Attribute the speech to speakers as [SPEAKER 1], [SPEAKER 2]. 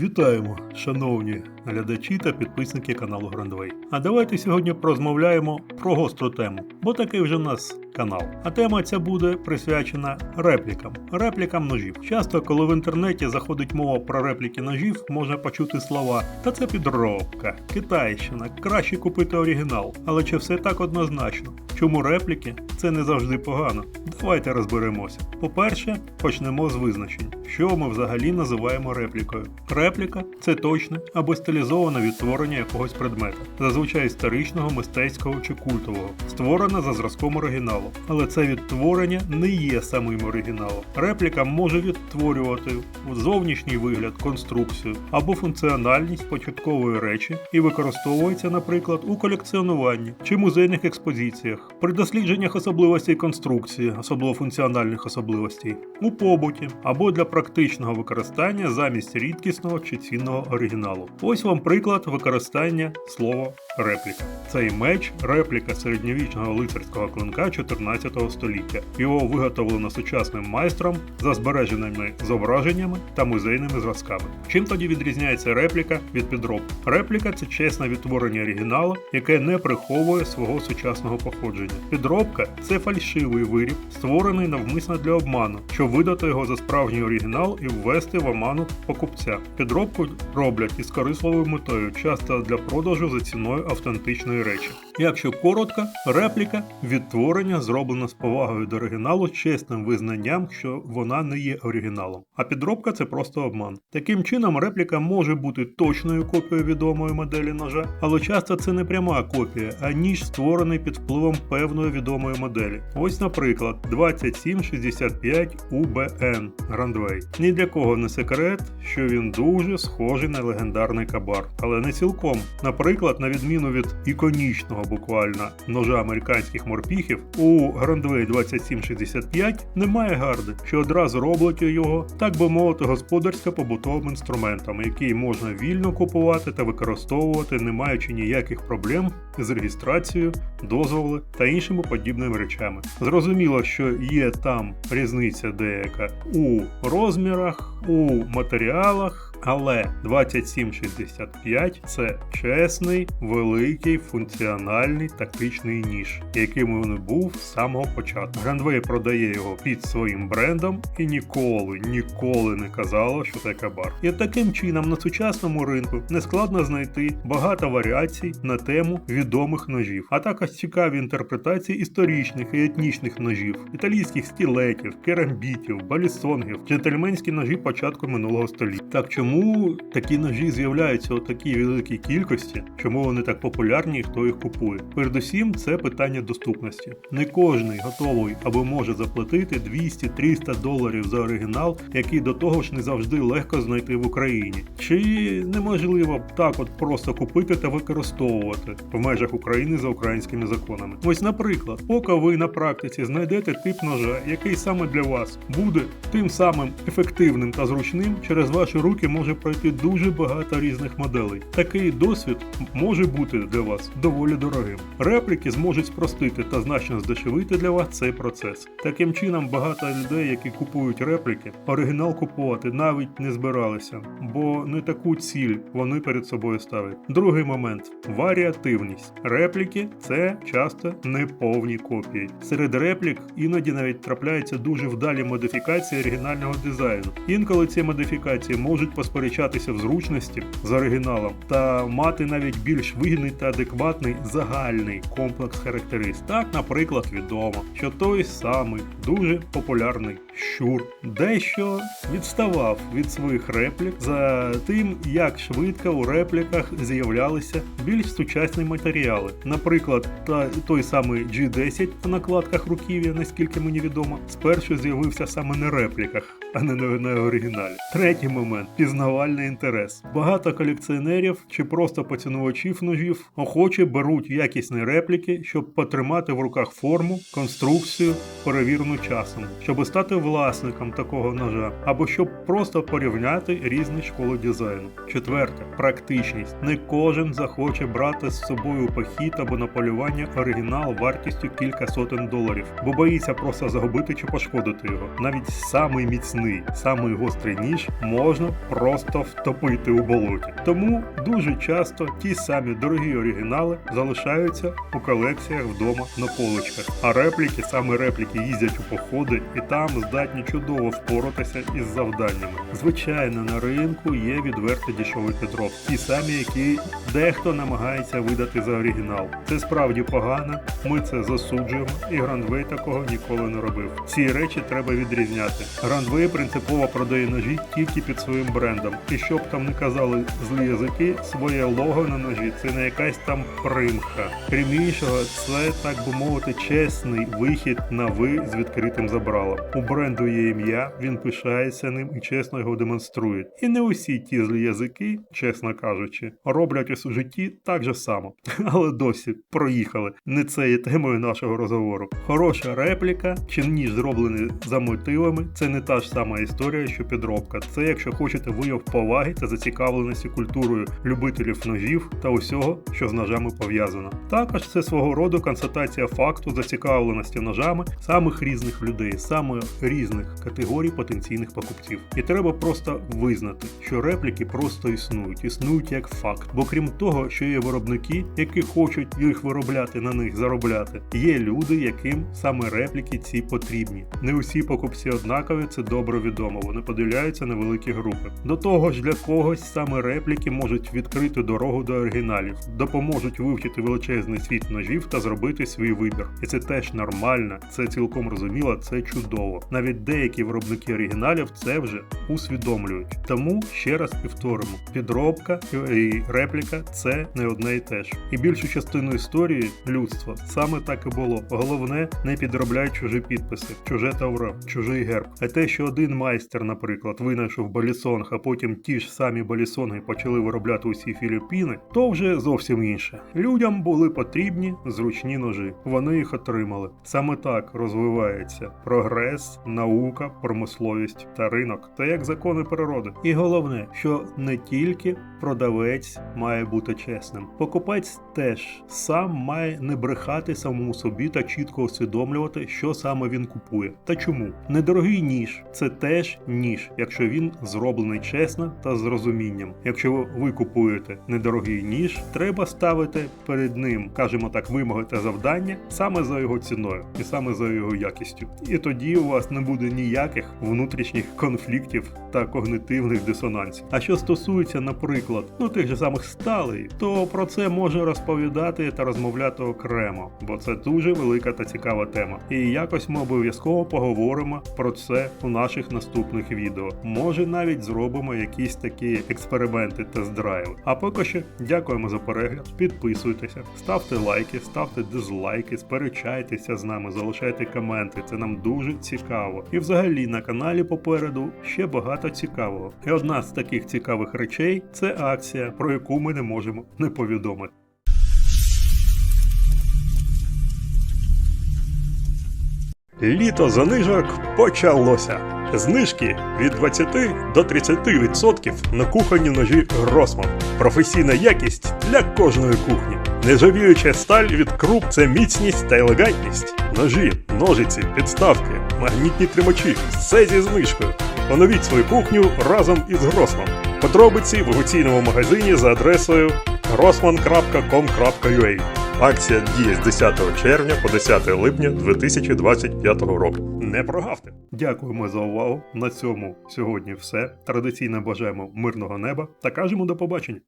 [SPEAKER 1] Вітаємо, шановні глядачі та підписники каналу Грандвей. А давайте сьогодні порозмовляємо про гостру тему, бо такий вже нас канал. А тема ця буде присвячена реплікам, реплікам ножів. Часто, коли в інтернеті заходить мова про репліки ножів, можна почути слова та це підробка, китайщина, краще купити оригінал. Але чи все так однозначно? Чому репліки це не завжди погано? Давайте розберемося. По-перше, почнемо з визначень, що ми взагалі називаємо реплікою. Репліка це точне або стилізоване відтворення якогось предмета, зазвичай історичного, мистецького чи культового, створене за зразком оригіналу. Але це відтворення не є самим оригіналом. Репліка може відтворювати зовнішній вигляд, конструкцію або функціональність початкової речі і використовується, наприклад, у колекціонуванні чи музейних експозиціях, при дослідженнях особливостей конструкції, особливо функціональних особливостей, у побуті або для практичного використання замість рідкісного чи цінного оригіналу. Ось вам приклад використання слова репліка. Цей меч репліка середньовічного лицарського клинка 14 століття. Його виготовлено сучасним майстром за збереженими зображеннями та музейними зразками. Чим тоді відрізняється репліка від підробки? Репліка це чесне відтворення оригіналу, яке не приховує свого сучасного походження. Підробка це фальшивий виріб, створений навмисно для обману, щоб видати його за справжній оригінал і ввести в оману покупця. Підробку роблять із корисливою метою, часто для продажу за ціною автентичної речі. Якщо коротко, репліка відтворення зроблено з повагою до оригіналу, чесним визнанням, що вона не є оригіналом. А підробка це просто обман. Таким чином, репліка може бути точною копією відомої моделі ножа, але часто це не пряма копія, а ніж створений під впливом певної відомої моделі. Ось, наприклад, 2765 UBN Grandway. Ні для кого не секрет, що він дуже схожий на легендарний кабар, але не цілком. Наприклад, на відміну від іконічного буквально ножа американських морпіхів, у Grandway 2765 немає гарди, що одразу роблять його, так би мовити, господарсько-побутовим інструментом, який можна вільно купувати та використовувати, не маючи ніяких проблем з реєстрацією, дозволи та іншими подібними речами. Зрозуміло, що є там різниця деяка у розмірах, у матеріалах. Але 2765 це чесний, великий, функціональний тактичний ніж, яким він був з самого початку. Грандвей продає його під своїм брендом і ніколи, ніколи не казало, що це кабар. І таким чином на сучасному ринку не складно знайти багато варіацій на тему відомих ножів, а також цікаві інтерпретації історичних і етнічних ножів, італійських стілетів, керамбітів, балістонгів, джентльменські ножі початку минулого століття. Так чому такі ножі з'являються у такій великій кількості, чому вони так популярні і хто їх купує? Передусім, це питання доступності. Не кожний готовий або може заплатити 200-300 доларів за оригінал, який до того ж не завжди легко знайти в Україні. Чи неможливо так от просто купити та використовувати в межах України за українськими законами? Ось, наприклад, поки ви на практиці знайдете тип ножа, який саме для вас буде тим самим ефективним та зручним, через ваші руки може пройти дуже багато різних моделей. Такий досвід може бути для вас доволі дорогим. Репліки зможуть спростити та значно здешевити для вас цей процес. Таким чином, багато людей, які купують репліки, оригінал купувати навіть не збиралися, бо не таку ціль вони перед собою ставлять. Другий момент варіативність. Репліки це часто неповні копії. Серед реплік іноді навіть трапляються дуже вдалі модифікації оригінального дизайну. Інколи ці модифікації можуть посперечатися в зручності з оригіналом та мати навіть більш вигідний та адекватний загальний комплекс характеристик. Так, наприклад, відомо, що той самий дуже популярний щур дещо відставав від своїх реплік за тим, як швидко у репліках з'являлися більш сучасні матеріали. Наприклад, та той самий G10 на накладках руків'я, наскільки мені відомо, спершу з'явився саме на репліках, а не на, на оригіналі. Третій момент пізнавальний інтерес. Багато колекціонерів чи просто поцінувачів ножів охоче беруть якісні репліки, щоб потримати в руках форму, конструкцію, перевірену часом, щоб стати власником такого ножа, або щоб просто порівняти різні школи дизайну. Четверте практичність. Не кожен захоче брати з собою похід або на полювання оригінал вартістю кілька сотень доларів, бо боїться просто загубити чи пошкодити його. Навіть самий міцний, самий гострий ніж можна просто просто втопити у болоті. Тому дуже часто ті самі дорогі оригінали залишаються у колекціях вдома на поличках. А репліки, саме репліки, їздять у походи і там здатні чудово впоратися із завданнями. Звичайно, на ринку є відверто дешевий підроб, ті самі, які дехто намагається видати за оригінал. Це справді погано. Ми це засуджуємо, і Грандвей такого ніколи не робив. Ці речі треба відрізняти. Грандвей принципово продає ножі тільки під своїм брендом. І щоб там не казали злі язики, своє лого на ножі це не якась там примха. Крім іншого, це так би мовити, чесний вихід на ви з відкритим забралом. У бренду є ім'я, він пишається ним і чесно його демонструє. І не усі ті злі язики, чесно кажучи, роблять у житті так же само. Але досі проїхали. Не це є темою нашого розговору. Хороша репліка чи ніж зроблений за мотивами, це не та ж сама історія, що підробка. Це якщо хочете вияв поваги та зацікавленості культурою любителів ножів та усього, що з ножами пов'язано. Також це свого роду констатація факту зацікавленості ножами самих різних людей, саме різних категорій потенційних покупців. І треба просто визнати, що репліки просто існують, існують як факт. Бо крім того, що є виробники, які хочуть їх виробляти на них заробляти, є люди, яким саме репліки ці потрібні. Не усі покупці однакові, це добре відомо. Вони поділяються на великі групи. До того ж, для когось саме репліки можуть відкрити дорогу до оригіналів, допоможуть вивчити величезний світ ножів та зробити свій вибір. І це теж нормально, це цілком розуміло, це чудово. Навіть деякі виробники оригіналів це вже усвідомлюють. Тому ще раз повторимо: підробка і репліка це не одне і те ж. І більшу частину історії людства саме так і було. Головне, не підробляй чужі підписи, чуже тавро, чужий герб. А те, що один майстер, наприклад, винайшов балісонг, а потім ті ж самі балісонги почали виробляти усі Філіппіни, то вже зовсім інше. Людям були потрібні зручні ножі. Вони їх отримали. Саме так розвивається прогрес, наука, промисловість та ринок. Це як закони природи. І головне, що не тільки продавець має бути чесним. Покупець теж сам має не брехати самому собі та чітко усвідомлювати, що саме він купує. Та чому недорогий ніж це теж ніж, якщо він зроблений чесно та з розумінням. Якщо ви купуєте недорогий ніж, треба ставити перед ним, кажемо так, вимоги та завдання саме за його ціною і саме за його якістю. І тоді у вас не буде ніяких внутрішніх конфліктів та когнитивних дисонансів. А що стосується, наприклад, ну тих же самих сталей, то про це можна розповідати та розмовляти окремо, бо це дуже велика та цікава тема. І якось ми обов'язково поговоримо про це у наших наступних відео. Може навіть зробимо якісь такі експерименти тест-драйви. А поки що дякуємо за перегляд, підписуйтеся, ставте лайки, ставте дизлайки, сперечайтеся з нами, залишайте коменти. Це нам дуже цікаво. І взагалі на каналі попереду ще багато цікавого. І одна з таких цікавих речей це акція, про яку ми не можемо не повідомити. Літо знижок почалося. Знижки від 20 до 30% на кухонні ножі Гросман. Професійна якість для кожної кухні. Нержавіюча сталь від круп це міцність та елегантність. Ножі, ножиці, підставки, магнітні тримачі. Все зі знижкою. Оновіть свою кухню разом із Гросман. Подробиці в офіційному магазині за адресою grossman.com.ua. Акція діє з 10 червня по 10 липня 2025 року. Не прогавте! Дякуємо за увагу. На цьому сьогодні все. Традиційно бажаємо мирного неба та кажемо до побачення.